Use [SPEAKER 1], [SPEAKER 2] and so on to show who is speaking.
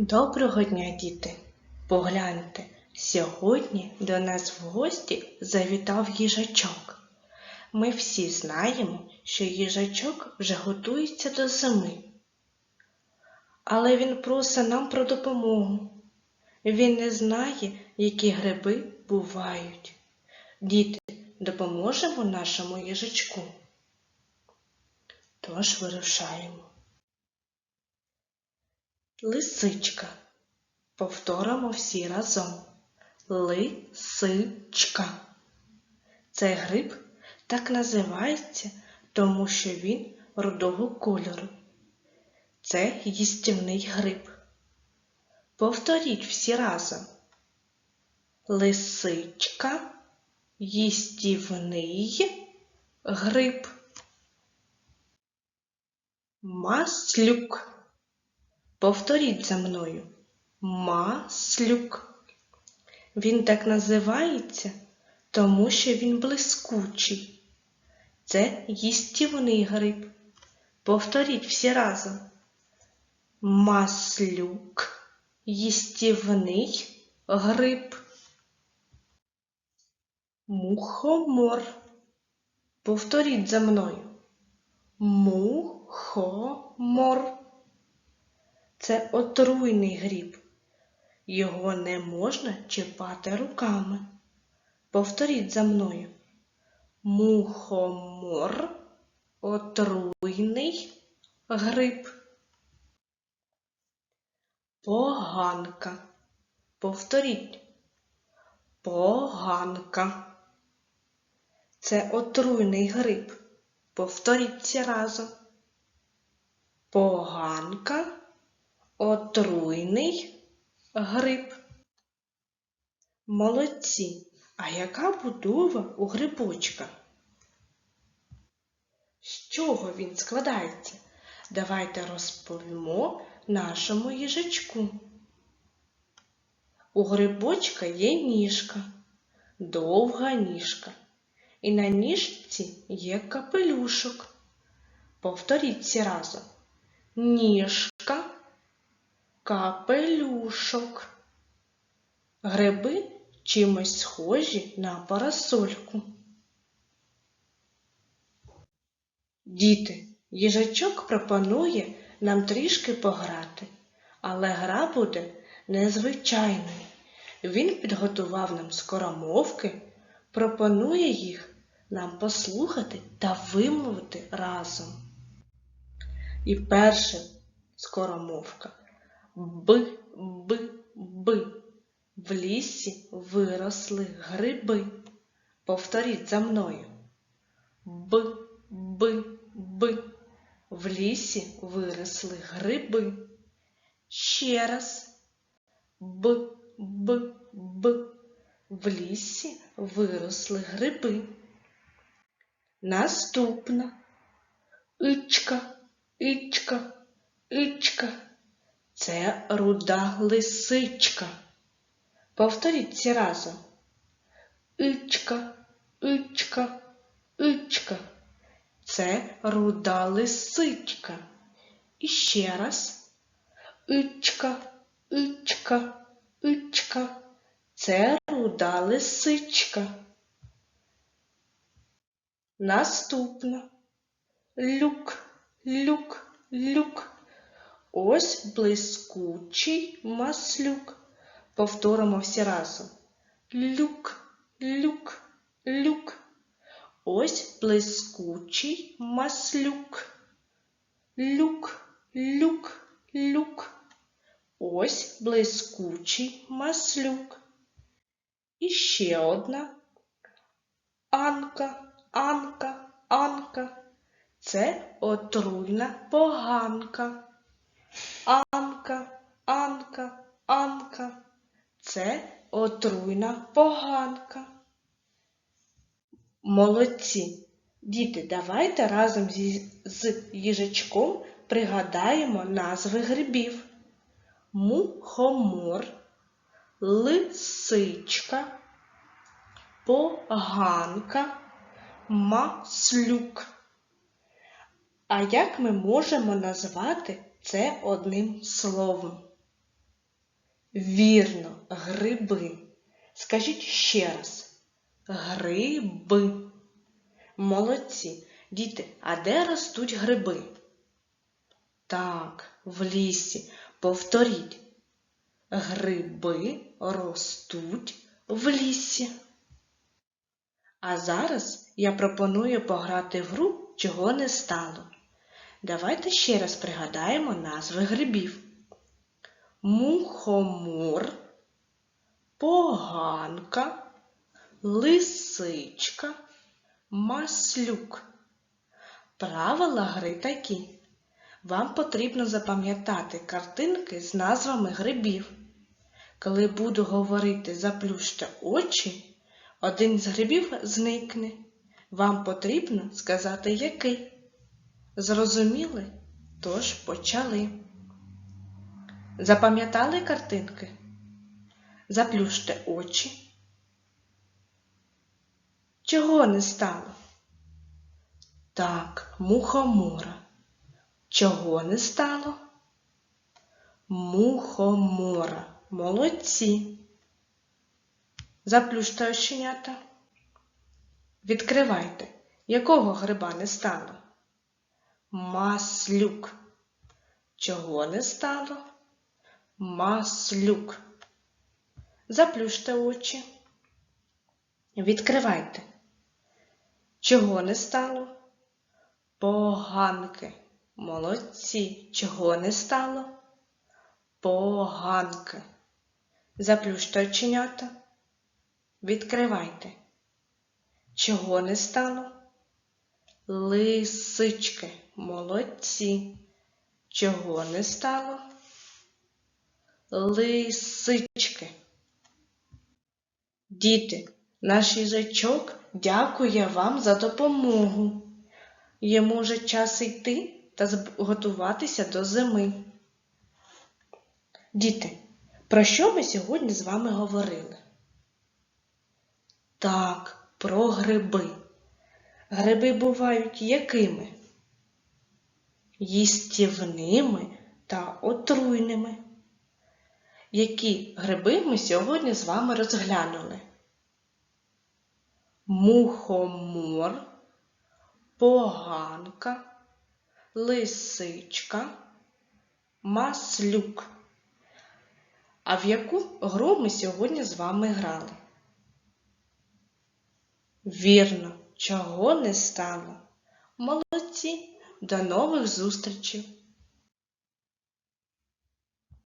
[SPEAKER 1] Доброго дня, діти! Погляньте, сьогодні до нас в гості завітав їжачок. Ми всі знаємо, що їжачок вже готується до зими. Але він просить нам про допомогу. Він не знає, які гриби бувають. Діти, допоможемо нашому їжачку. Тож вирушаємо. Лисичка. Повторимо всі разом. Лисичка. Цей гриб так називається, тому що він рудого кольору. Це їстівний гриб. Повторіть всі разом. Лисичка, їстівний гриб. Маслюк. Повторіть за мною. Маслюк. Він так називається, тому що він блискучий. Це їстівний гриб. Повторіть всі разом. Маслюк. Їстівний гриб. Мухомор. Повторіть за мною. Мухомор. Це отруйний гриб. Його не можна чіпати руками. Повторіть за мною. Мухомор отруйний гриб. Поганка. Повторіть. Поганка. Це отруйний гриб. Повторіть разом. Поганка. Отруйний гриб. Молодці. А яка будова у грибочка? З чого він складається? Давайте розповімо нашому їжачку. У грибочка є ніжка, довга ніжка, і на ніжці є капелюшок. Повторіть всі разом. Ніжка капелюшок. Гриби чимось схожі на парасольку. Діти, їжачок пропонує нам трішки пограти, але гра буде незвичайною. Він підготував нам скоромовки, пропонує їх нам послухати та вимовити разом. І перша скоромовка. Б, б, б. В лісі виросли гриби. Повторіть за мною. Б, б, б. В лісі виросли гриби. Ще раз. Б, б, б. В лісі виросли гриби. Наступна. Ичка, ичка, ичка. Це руда лисичка. Повторіть всі разом. Ичка, ичка, ичка. Це руда лисичка. І ще раз. Ичка, ичка, ичка. Це руда лисичка. Наступна. Люк, люк, люк. Ось блискучий маслюк. Повторимо всі разом. Люк, люк, люк. Ось блискучий маслюк. Люк, люк, люк. Ось блискучий маслюк. І ще одна. Анка, Анка, Анка. Це отруйна поганка. Анка, Анка, Анка. Це отруйна поганка. Молодці. Діти, давайте разом зі, з їжачком пригадаємо назви грибів. Мухомор, лисичка, поганка, маслюк. А як ми можемо назвати це одним словом? Вірно, гриби. Скажіть ще раз. Гриби. Молодці. Діти, а де ростуть гриби? Так, в лісі. Повторіть. Гриби ростуть в лісі. А зараз я пропоную пограти в гру чого не стало. Давайте ще раз пригадаємо назви грибів. Мухомор, поганка, лисичка, маслюк. Правила гри такі. Вам потрібно запам'ятати картинки з назвами грибів. Коли буду говорити заплющте очі, один з грибів зникне. Вам потрібно сказати який. Зрозуміли? Тож почали. Запам'ятали картинки? Заплющте очі. Чого не стало? Так, мухомора. Чого не стало? Мухомора. Молодці. Заплющте оченята. Відкривайте. Якого гриба не стало? Маслюк. Чого не стало? Маслюк. Заплющте очі. Відкривайте. Чого не стало? Поганки. Молодці. Чого не стало? Поганки. Заплющте оченята. Відкривайте. Чого не стало? Лисички. Молодці. Чого не стало? Лисички. Діти, наш їжачок дякує вам за допомогу. Йому вже час йти та готуватися до зими. Діти, про що ми сьогодні з вами говорили? Так, про гриби. Гриби бувають якими? Їстівними та отруйними. Які гриби ми сьогодні з вами розглянули? Мухомор, поганка, лисичка, маслюк. А в яку гру ми сьогодні з вами грали? Вірно, чого не стало. Молодці, до нових зустрічей!